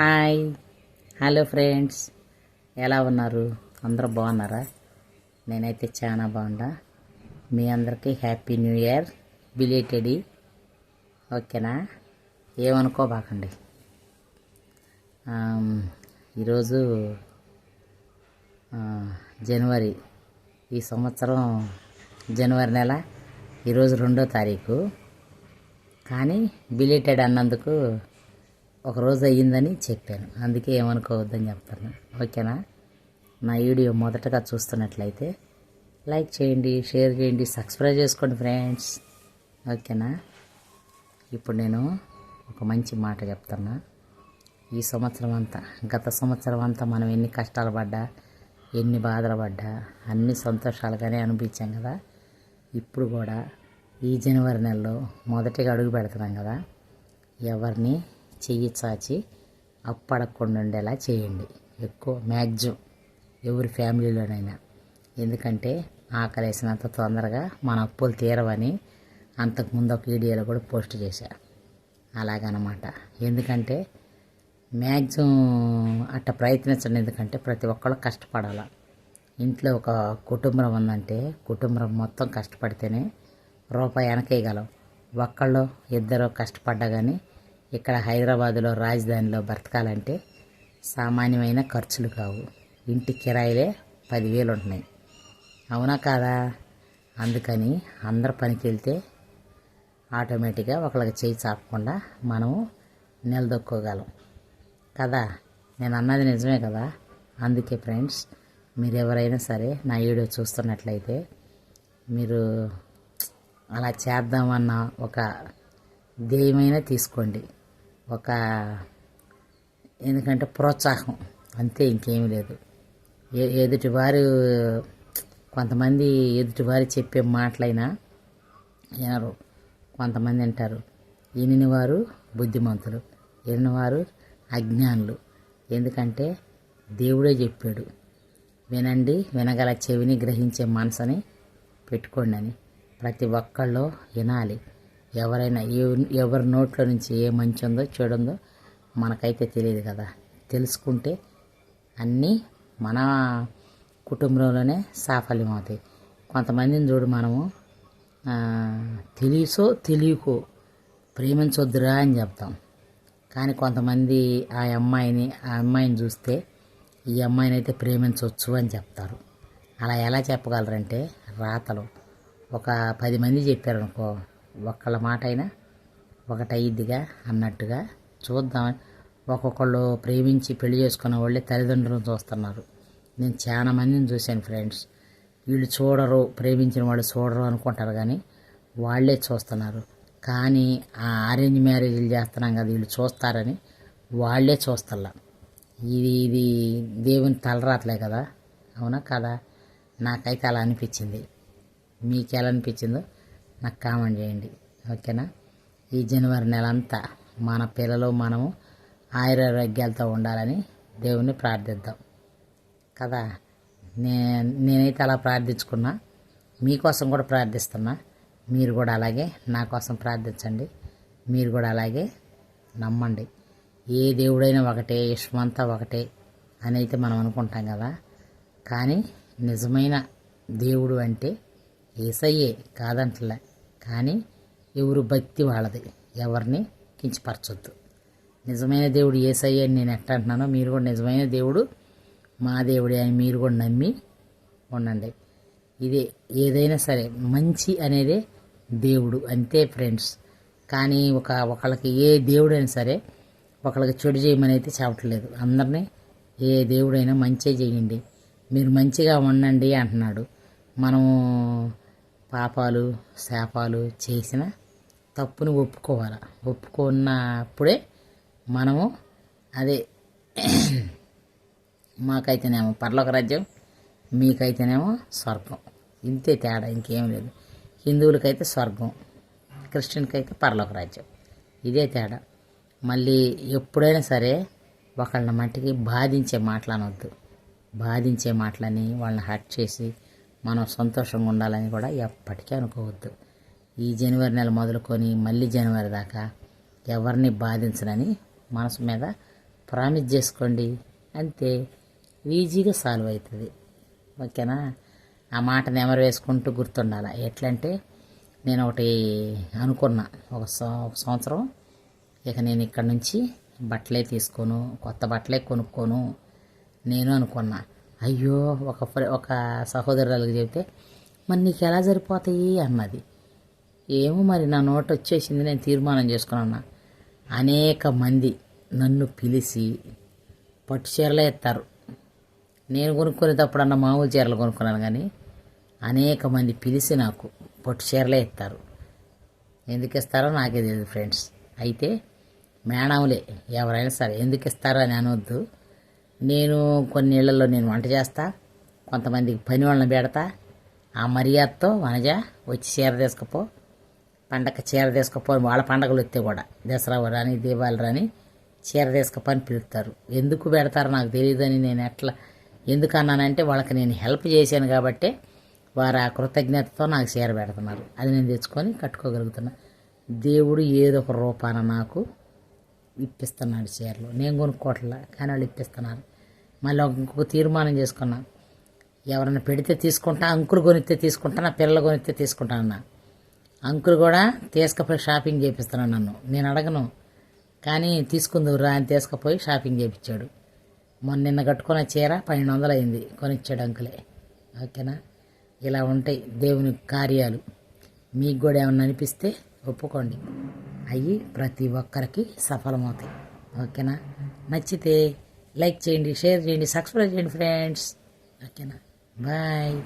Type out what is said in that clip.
Hi. Hello friends. ఎలా ఉన్నారు? అందరూ బాగున్నారా? నేనైతే చాలా బాగున్నా. మీ అందరికీ హ్యాపీ న్యూ ఇయర్. బిలేటెడ్. ఓకేనా? ఏమనుకోబాకండి. ఈరోజు జనవరి. ఈ సంవత్సరం జనవరి నెల. ఈరోజు రెండో తారీఖు. కానీ బిలేటెడ్ అన్నందుకు ఒక రోజు అయ్యిందని చెప్పాను. అందుకే ఏమనుకోవద్దని చెప్తాను. ఓకేనా? నా వీడియో మొదటగా చూస్తున్నట్లయితే లైక్ చేయండి షేర్ చేయండి సబ్స్క్రైబ్ చేసుకోండి ఫ్రెండ్స్. ఓకేనా? ఇప్పుడు నేను ఒక మంచి మాట చెప్తున్నా. ఈ సంవత్సరం అంతా గత సంవత్సరం అంతా మనం ఎన్ని కష్టాలు పడ్డా ఎన్ని బాధలు పడ్డా అన్ని సంతోషాలుగానే అనిపించాం కదా. ఇప్పుడు కూడా ఈ జనవరి నెలలో మొదటిగా అడుగు పెడుతున్నాం కదా. ఎవరిని? చెయ్యి చాచి అప్పడకుండా ఉండేలా చేయండి. ఎక్కువ మ్యాక్సిమం ఎవరి ఫ్యామిలీలోనైనా. ఎందుకంటే ఆకలేసినంత తొందరగా మన అప్పులు తీరవని అంతకుముందు ఒక వీడియోలో కూడా పోస్ట్ చేశా. అలాగనమాట. ఎందుకంటే మ్యాక్సిమం అట్ట ప్రయత్నించండి. ఎందుకంటే ప్రతి ఒక్కళ్ళు కష్టపడాలి. ఇంట్లో ఒక కుటుంబం ఉందంటే కుటుంబం మొత్తం కష్టపడితేనే రూపాయి వెనకేయగలం. ఒక్కళ్ళు ఇద్దరు కష్టపడ్డా కానీ ఇక్కడ హైదరాబాదులో రాజధానిలో బ్రతకాలంటే సామాన్యమైన ఖర్చులు కావు. ఇంటి కిరాయిలే పదివేలు ఉంటున్నాయి అవునా కాదా? అందుకని అందరు పనికి వెళ్తే ఆటోమేటిక్గా ఒకళ్ళకి చేయి చాపకుండా మనము నిలదొక్కోగలం. కదా? నేను అన్నది నిజమే కదా? అందుకే ఫ్రెండ్స్ మీరు ఎవరైనా సరే నా వీడియో చూస్తున్నట్లయితే మీరు అలా చేద్దామన్న ఒక ధ్యేయమైనా తీసుకోండి. ఒక ఎందుకంటే ప్రోత్సాహం. అంతే ఇంకేమీ లేదు. ఏ ఎదుటివారు కొంతమంది ఎదుటివారు చెప్పే మాటలైనా వినరు. కొంతమంది అంటారు వినినివారు బుద్ధిమంతులు ఈయన అజ్ఞానులు. ఎందుకంటే దేవుడే చెప్పాడు వినండి వినగల చెవిని గ్రహించే మనసుని పెట్టుకోండి అని. ప్రతి ఒక్కళ్ళు వినాలి. ఎవరైనా ఎవ- ఎవరి నోట్లో నుంచి ఏ మంచి ఉందో చూడందో మనకైతే తెలియదు కదా. తెలుసుకుంటే అన్నీ మన కుటుంబంలోనే సాఫల్యం అవుతాయి. కొంతమందిని చూడు మనము తెలియసో తెలియకో ప్రేమించొద్దురా అని చెప్తాం. కానీ కొంతమంది ఆ అమ్మాయిని ఆ అమ్మాయిని చూస్తే ఈ అమ్మాయిని అయితే ప్రేమించవచ్చు అని చెప్తారు. అలా ఎలా చెప్పగలరంటే రాతలు. ఒక పది మంది చెప్పారనుకో ఒక్కళ్ళ మాట అయినా ఒకటి అన్నట్టుగా చూద్దాం. ఒక్కొక్కళ్ళు ప్రేమించి పెళ్ళి చేసుకున్న వాళ్ళే తల్లిదండ్రులను చూస్తున్నారు. నేను చాలా మందిని చూశాను ఫ్రెండ్స్. వీళ్ళు చూడరు ప్రేమించిన వాళ్ళు చూడరు అనుకుంటారు కానీ వాళ్ళే చూస్తున్నారు. కానీ ఆ అరేంజ్ మ్యారేజ్లు చేస్తున్నాం కదా వీళ్ళు చూస్తారని వాళ్ళే చూస్తల్లా. ఇది ఇది దేవుని తలరాతలే కదా? అవునా కదా? నాకైతే అలా అనిపించింది. మీకు ఎలా అనిపించిందో నాకు కామెంట్ చేయండి. ఓకేనా? ఈ జనవరి నెల అంతా మన పిల్లలు మనము ఆయురారోగ్యాలతో ఉండాలని దేవుణ్ణి ప్రార్థిద్దాం. కదా? నే నేనైతే అలా ప్రార్థించుకున్నా. మీకోసం కూడా ప్రార్థిస్తున్నా. మీరు కూడా అలాగే నా కోసం ప్రార్థించండి. మీరు కూడా అలాగే నమ్మండి. ఏ దేవుడైనా ఒకటే విశ్వమంతా ఒకటే అని అయితే మనం అనుకుంటాం కదా? కానీ నిజమైన దేవుడు అంటే ఏసయ్యే కాదంటలే. కానీ ఎవరు భక్తి వాళ్ళది. ఎవరిని కించపరచొద్దు. నిజమైన దేవుడు ఏసయ్య అని నేను ఎట్ట అంటున్నానో మీరు కూడా నిజమైన దేవుడు మా దేవుడే అని మీరు కూడా నమ్మి ఉండండి. ఇదే ఏదైనా సరే మంచి అనేదే దేవుడు అంతే ఫ్రెండ్స్. కానీ ఒక ఒకళ్ళకి ఏ దేవుడైనా సరే ఒకళ్ళకి చెడు చేయమని అయితే చెప్పట్లేదు అందరినీ ఏ దేవుడైనా మంచి చేయండి. మీరు మంచిగా ఉండండి అంటున్నాడు. మనము పాపాలు శాపాలు చేసిన తప్పును ఒప్పుకోవాలి. ఒప్పుకున్నప్పుడే మనము అదే మాకైతేనేమో పర్లోక రాజ్యం మీకైతేనేమో స్వర్గం. ఇంతే తేడా ఇంకేం లేదు. హిందువులకైతే స్వర్గం క్రిస్టియన్కైతే పర్లోక రాజ్యం. ఇదే తేడా. మళ్ళీ ఎప్పుడైనా సరే ఒకళ్ళ మట్టికి బాధించే మాటలు అనవద్దు బాధించే మాటలని వాళ్ళని హర్ట్ చేసి మనం సంతోషంగా ఉండాలని కూడా ఎప్పటికీ అనుకోవద్దు. ఈ జనవరి నెల మొదలుకొని మళ్ళీ జనవరి దాకా ఎవరిని బాధించనని మనసు మీద ప్రామిస్ చేసుకోండి. అంతే. ఈజీగా సాల్వ్ అవుతుంది. ఓకేనా? ఆ మాట నెమరు వేసుకుంటూ గుర్తుండాలి? ఎట్లంటే నేను ఒకటి అనుకున్నా. ఒక ఒక సంవత్సరం ఇక నేను ఇక్కడ నుంచి బట్టలే తీసుకోను కొత్త బట్టలే కొనుక్కోను నేను అనుకున్నా. అయ్యో ఒక ఒక సహోదరులకు చెబితే మరి నీకు ఎలా సరిపోతాయి? అన్నది. ఏమో మరి నా నోట వచ్చేసింది నేను తీర్మానం చేసుకున్నా అనేక మంది నన్ను పిలిచి పట్టు చీరలే ఎత్తారు. నేను కొనుక్కునేటప్పుడు అన్న మామూలు చీరలు కొనుక్కున్నాను కానీ అనేక మంది పిలిచి నాకు పట్టు చీరలే ఇస్తారు ఎందుకు ఇస్తారో నాకే తెలియదు ఫ్రెండ్స్. అయితే మేడంలే ఎవరైనా సరే ఎందుకు ఇస్తారో అని అనవద్దు నేను కొన్ని ఇళ్ళలో నేను వంట చేస్తా కొంతమందికి పని వాళ్ళని పెడతా ఆ మర్యాదతో వనజ వచ్చి చీర తీసుకపో పండగ చీర తీసుకపో వాళ్ళ పండగలు వస్తే కూడా. దసరా రాని దీపావళి రాని చీర తీసుకపో అని పిలుస్తారు. ఎందుకు పెడతారో నాకు తెలియదని నేను ఎట్లా ఎందుకు అన్నానంటే వాళ్ళకి నేను హెల్ప్ చేశాను కాబట్టే వారు ఆ కృతజ్ఞతతో నాకు చీర పెడుతున్నారు. అది నేను తెచ్చుకొని కట్టుకోగలుగుతున్నా. దేవుడు ఏదో ఒక రూపాన నాకు ఇప్పిస్తున్నాడు చీరలు. నేను కొనుక్కోవట్లే కానీ వాళ్ళు ఇప్పిస్తున్నారు. మళ్ళీ ఇంకొక తీర్మానం చేసుకున్నా ఎవరైనా పెడితే తీసుకుంటా అంకులు కొనిస్తే తీసుకుంటా నా పిల్లలు కొనిస్తే తీసుకుంటానన్నా అంకుల్ కూడా తీసుకుపోయి షాపింగ్ చేపిస్తున్నాను నన్ను. నేను అడగను కానీ తీసుకుందుకు రా అని తీసుకుపోయి షాపింగ్ చేయించాడు మొన్న నిన్న కట్టుకున్న చీర పన్నెండు వందలు అయింది కొనిచ్చాడు అంకులే. ఓకేనా? ఇలా ఉంటాయి దేవుని కార్యాలు. మీకు కూడా ఏమన్నా అనిపిస్తే ఒప్పుకోండి. అవి ప్రతి ఒక్కరికి సఫలమవుతాయి. ఓకేనా? నచ్చితే లైక్ చేయండి షేర్ చేయండి సబ్స్క్రైబ్ చేయండి ఫ్రెండ్స్. ఓకేనా? బాయ్.